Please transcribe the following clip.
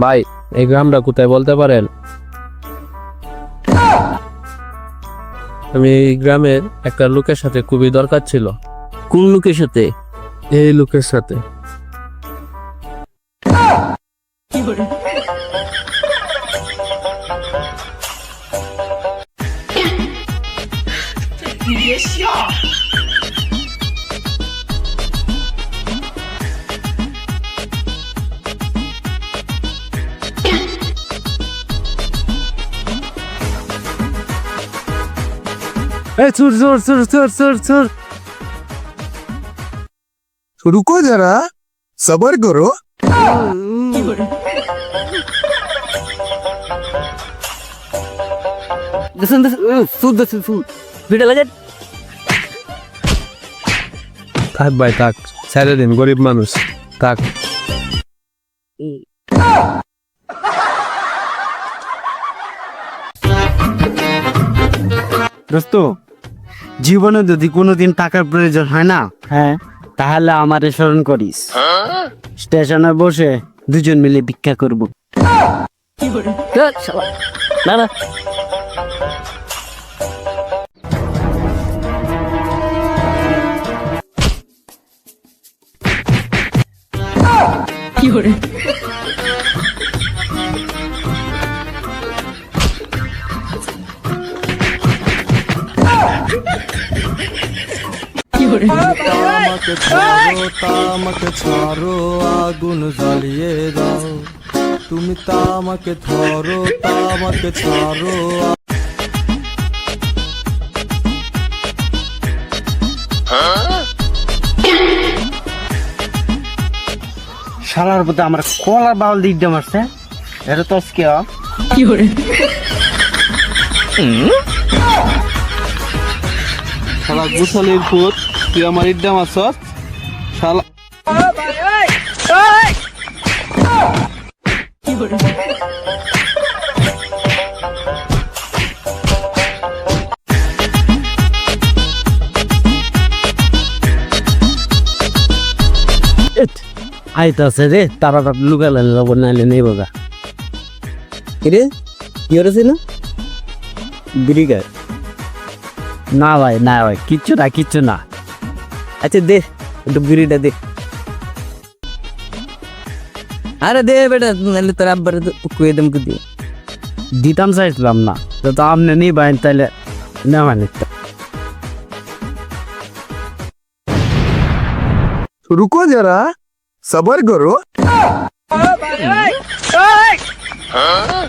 ভাই, এই গ্রামটা কোথায় বলতে পারেন? আমি এই গ্রামের একটা লোকের সাথে খুবই দরকার ছিল। কোন লোকের সাথে? এই লোকের সাথে। এ চুর চুর চুর চুর চুর চুর। রুকো যারা সবার করো। দেখুন সুদ দেখুন সুদ ভিডিও লাগে থাক ভাই থাক। ছেড়ে দিন গরিব মানুষ। থাক। দোস্ত জীবনে যদি কোনোদিন টাকার প্রয়োজন হয় না হ্যাঁ। তাহলে আমারে স্মরণ করিস। স্টেশনে বসে দুজন মিলে ভিক্ষা করব। না না তামাকে ছাড়ো তামাকে ছাড়ো আগুন জ্বালিয়ে দাও। তুমি তামাকে ধরো তামাকে ছাড়ো শালার প্রতি আমার কলা বাউল দিক দিয়ে মারছে। এটা তো আজকে আ। শালা গুছালির ফুট তুই আমার ইড্ডা মাছস শালা আইতাছে রে তারা লুকালে লব নাইলে নেই বাবা কিরে? কি হয়েছে না? বিড়ি গায়ে না ভাই না ভাই কিচ্ছু না কিচ্ছু না। আচ্ছা দে একটু বিড়িটা দে। আরে দে বেটা নাহলে তোর আব্বার কুয়ে দেমকে দিয়ে দিতাম চাইছিলাম না তো তো আপনি নিয়ে বাইন তাহলে নেওয়া নিতাম রুকো যারা সবর করো। হ্যাঁ